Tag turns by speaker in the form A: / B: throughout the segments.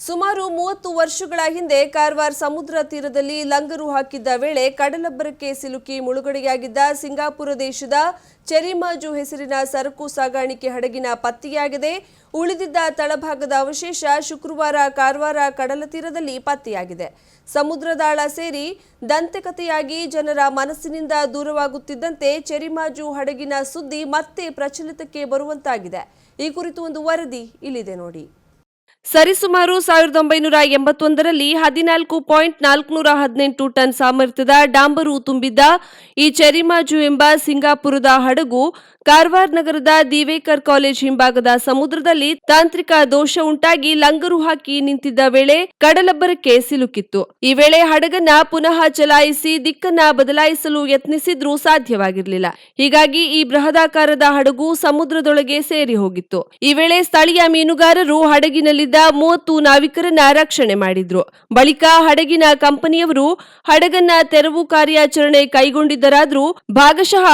A: ಸುಮಾರು ಮೂವತ್ತು ವರ್ಷಗಳ ಹಿಂದೆ ಕಾರವಾರ ಸಮುದ್ರ ತೀರದಲ್ಲಿ ಲಂಗರು ಹಾಕಿದ್ದ ವೇಳೆ ಕಡಲಬ್ಬರಕ್ಕೆ ಸಿಲುಕಿ ಮುಳುಗಡೆಯಾಗಿದ್ದ ಸಿಂಗಾಪುರ ದೇಶದ ಚೆರಿಮಾಜು ಹೆಸರಿನ ಸರಕು ಸಾಗಾಣಿಕೆ ಹಡಗಿನ ಪತ್ತೆಯಾಗಿದೆ. ಉಳಿದಿದ್ದ ತಳಭಾಗದ ಅವಶೇಷ ಶುಕ್ರವಾರ ಕಾರವಾರ ಕಡಲ ತೀರದಲ್ಲಿ ಪತ್ತೆಯಾಗಿದೆ. ಸಮುದ್ರದಾಳ ಸೇರಿ ದಂತಕಥೆಯಾಗಿ ಜನರ ಮನಸ್ಸಿನಿಂದ ದೂರವಾಗುತ್ತಿದ್ದಂತೆ ಚೆರಿಮಾಜು ಹಡಗಿನ ಸುದ್ದಿ ಮತ್ತೆ ಪ್ರಚಲಿತಕ್ಕೆ ಬರುವಂತಾಗಿದೆ. ಈ ಕುರಿತು ಒಂದು ವರದಿ ಇಲ್ಲಿದೆ ನೋಡಿ. ಸರಿಸುಮಾರು ಸಾವಿರದ ಒಂಬೈನೂರ ಎಂಬತ್ತೊಂದರಲ್ಲಿ ಹದಿನಾಲ್ಕು ಪಾಯಿಂಟ್ ನಾಲ್ಕುನೂರ ಹದಿನೆಂಟು ಟನ್ ಸಾಮರ್ಥ್ಯದ ಡಾಂಬರು ತುಂಬಿದ್ದ ಈ ಚೆರಿಮಾಜು ಎಂಬ ಸಿಂಗಾಪುರದ ಹಡಗು ಕಾರವಾರ ನಗರದ ದಿವೇಕರ್ ಕಾಲೇಜ್ ಹಿಂಭಾಗದ ಸಮುದ್ರದಲ್ಲಿ ತಾಂತ್ರಿಕ ದೋಷ ಉಂಟಾಗಿ ಲಂಗರು ಹಾಕಿ ನಿಂತಿದ್ದ ವೇಳೆ ಕಡಲಬ್ಬರಕ್ಕೆ ಸಿಲುಕಿತ್ತು. ಈ ವೇಳೆ ಹಡಗನ್ನ ಪುನಃ ಚಲಾಯಿಸಿ ದಿಕ್ಕನ್ನ ಬದಲಾಯಿಸಲು ಯತ್ನಿಸಿದ್ರೂ ಸಾಧ್ಯವಾಗಿರಲಿಲ್ಲ. ಹೀಗಾಗಿ ಈ ಬೃಹದಾಕಾರದ ಹಡಗು ಸಮುದ್ರದೊಳಗೆ ಸೇರಿ ಹೋಗಿತ್ತು. ಈ ವೇಳೆ ಸ್ಥಳೀಯ ಮೀನುಗಾರರು ಹಡಗಿನಲ್ಲಿದ್ದ ಮೂವತ್ತು ನಾವಿಕರನ್ನ ರಕ್ಷಣೆ ಮಾಡಿದ್ರು. ಬಳಿಕ ಹಡಗಿನ ಕಂಪನಿಯವರು ಹಡಗನ್ನ ತೆರವು ಕಾರ್ಯಾಚರಣೆ ಕೈಗೊಂಡಿದ್ದರಾದ್ರೂ ಭಾಗಶಃ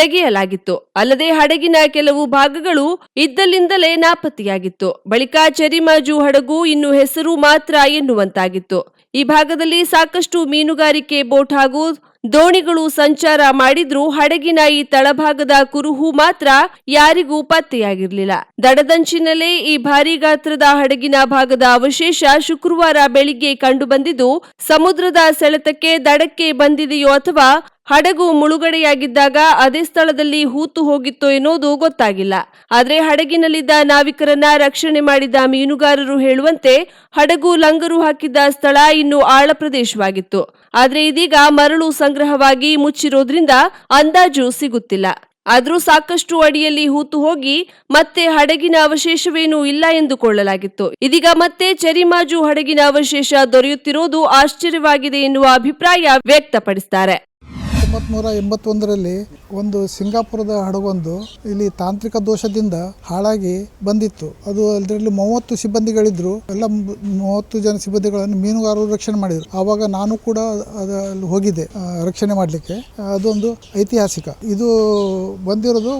A: ತೆಗೆಯಲಾಗಿತ್ತು. ಅಲ್ಲದೆ ಹಡಗಿನ ಕೆಲವು ಭಾಗಗಳು ಇದ್ದಲ್ಲಿಂದಲೇ ನಾಪತ್ತೆಯಾಗಿತ್ತು. ಬಳಿಕ ಚರಿಮಾಜು ಹಡಗು ಇನ್ನು ಹೆಸರು ಮಾತ್ರ ಎನ್ನುವಂತಾಗಿತ್ತು. ಈ ಭಾಗದಲ್ಲಿ ಸಾಕಷ್ಟು ಮೀನುಗಾರಿಕೆ, ಬೋಟ್ ಹಾಗೂ ದೋಣಿಗಳು ಸಂಚಾರ ಮಾಡಿದ್ರೂ ಹಡಗಿನ ಈ ತಳಭಾಗದ ಕುರುಹು ಮಾತ್ರ ಯಾರಿಗೂ ಪತ್ತೆಯಾಗಿರಲಿಲ್ಲ. ದಡದಂಚಿನಲ್ಲೇ ಈ ಭಾರೀ ಗಾತ್ರದ ಹಡಗಿನ ಭಾಗದ ಅವಶೇಷ ಶುಕ್ರವಾರ ಬೆಳಿಗ್ಗೆ ಕಂಡುಬಂದಿದ್ದು, ಸಮುದ್ರದ ಸೆಳೆತಕ್ಕೆ ದಡಕ್ಕೆ ಬಂದಿದೆಯೋ ಅಥವಾ ಹಡಗು ಮುಳುಗಡೆಯಾಗಿದ್ದಾಗ ಅದೇ ಸ್ಥಳದಲ್ಲಿ ಹೂತು ಹೋಗಿತ್ತೋ ಎನ್ನುವುದು ಗೊತ್ತಾಗಿಲ್ಲ. ಆದರೆ ಹಡಗಿನಲ್ಲಿದ್ದ ನಾವಿಕರನ್ನ ರಕ್ಷಣೆ ಮಾಡಿದ ಮೀನುಗಾರರು ಹೇಳುವಂತೆ ಹಡಗು ಲಂಗರು ಹಾಕಿದ್ದ ಸ್ಥಳ ಇನ್ನು ಆಳ ಪ್ರದೇಶವಾಗಿತ್ತು. ಆದರೆ ಇದೀಗ ಮರಳು ಸಂಗ್ರಹವಾಗಿ ಮುಚ್ಚಿರೋದ್ರಿಂದ ಅಂದಾಜು ಸಿಗುತ್ತಿಲ್ಲ. ಆದರೂ ಸಾಕಷ್ಟು ಅಡಿಯಲ್ಲಿ ಹೂತು ಹೋಗಿ ಮತ್ತೆ ಹಡಗಿನ ಅವಶೇಷವೇನೂ ಇಲ್ಲ ಎಂದುಕೊಳ್ಳಲಾಗಿತ್ತು. ಇದೀಗ ಮತ್ತೆ ಚರಿಮಾಜು ಹಡಗಿನ ಅವಶೇಷ ದೊರೆಯುತ್ತಿರೋದು ಆಶ್ಚರ್ಯವಾಗಿದೆ ಎನ್ನುವ ಅಭಿಪ್ರಾಯ ವ್ಯಕ್ತಪಡಿಸುತ್ತಾರೆ
B: ನೂರ ಎಂಬತ್ತೊಂದರಲ್ಲಿ ಒಂದು ಸಿಂಗಾಪುರದ ಹಡಗೊಂದು ಇಲ್ಲಿ ತಾಂತ್ರಿಕ ದೋಷದಿಂದ ಹಾಳಾಗಿ ಬಂದಿತ್ತು. ಅದು ಅದರಲ್ಲಿ ಮೂವತ್ತು ಸಿಬ್ಬಂದಿಗಳಿದ್ರು. ಎಲ್ಲ ಮೂವತ್ತು ಜನ ಸಿಬ್ಬಂದಿಗಳನ್ನು ಮೀನುಗಾರರು ರಕ್ಷಣೆ ಮಾಡಿದ್ರು. ಆವಾಗ ನಾನು ಕೂಡ ಅಲ್ಲಿ ಹೋಗಿದ್ದೆ ರಕ್ಷಣೆ ಮಾಡಲಿಕ್ಕೆ. ಅದೊಂದು ಐತಿಹಾಸಿಕ. ಇದು ಬಂದಿರೋದು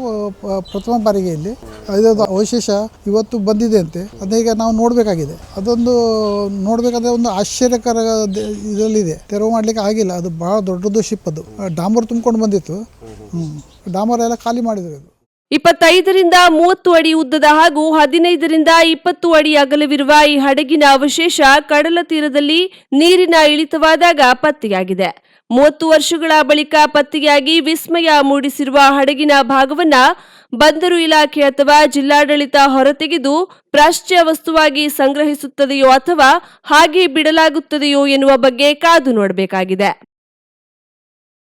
B: ಪ್ರಥಮ ಬಾರಿಗೆ ಇಲ್ಲಿ. ಇದರ ಅವಶೇಷ ಇವತ್ತು ಬಂದಿದೆ ಅಂತೆ. ಅದೀಗ ನಾವು ನೋಡಬೇಕಾಗಿದೆ. ಅದೊಂದು ನೋಡಬೇಕಾದ್ರೆ ಒಂದು ಆಶ್ಚರ್ಯಕರ ಇದರಲ್ಲಿದೆ. ತೆರವು ಮಾಡಲಿಕ್ಕೆ ಆಗಿಲ್ಲ. ಅದು ಬಹಳ ದೊಡ್ಡದು ಶಿಪ್ ಅದು. ಡಾಮರ್ ತುಂಬ್ಕೊಂಡು ಬಂದಿತ್ತು. ಹ್ಞೂ ಡಾಂಬರ್ ಎಲ್ಲ ಖಾಲಿ ಮಾಡಿದ್ರು ಇದು
A: ಇಪ್ಪತ್ತೈದರಿಂದ ಮೂವತ್ತು ಅಡಿ ಉದ್ದದ ಹಾಗೂ ಹದಿನೈದರಿಂದ ಇಪ್ಪತ್ತು ಅಡಿ ಅಗಲವಿರುವ ಈ ಹಡಗಿನ ಅವಶೇಷ ಕಡಲ ತೀರದಲ್ಲಿ ನೀರಿನ ಇಳಿತವಾದಾಗ ಪತ್ತೆಯಾಗಿದೆ. ಮೂವತ್ತು ವರ್ಷಗಳ ಬಳಿಕ ಪತ್ತೆಯಾಗಿ ವಿಸ್ಮಯ ಮೂಡಿಸಿರುವ ಹಡಗಿನ ಭಾಗವನ್ನ ಬಂದರು ಇಲಾಖೆ ಅಥವಾ ಜಿಲ್ಲಾಡಳಿತ ಹೊರತೆಗೆದು ಪ್ರಾಚ್ಯ ವಸ್ತುವಾಗಿ ಸಂಗ್ರಹಿಸುತ್ತದೆಯೋ ಅಥವಾ ಹಾಗೆ ಬಿಡಲಾಗುತ್ತದೆಯೋ ಎನ್ನುವ ಬಗ್ಗೆ ಕಾದು ನೋಡಬೇಕಾಗಿದೆ.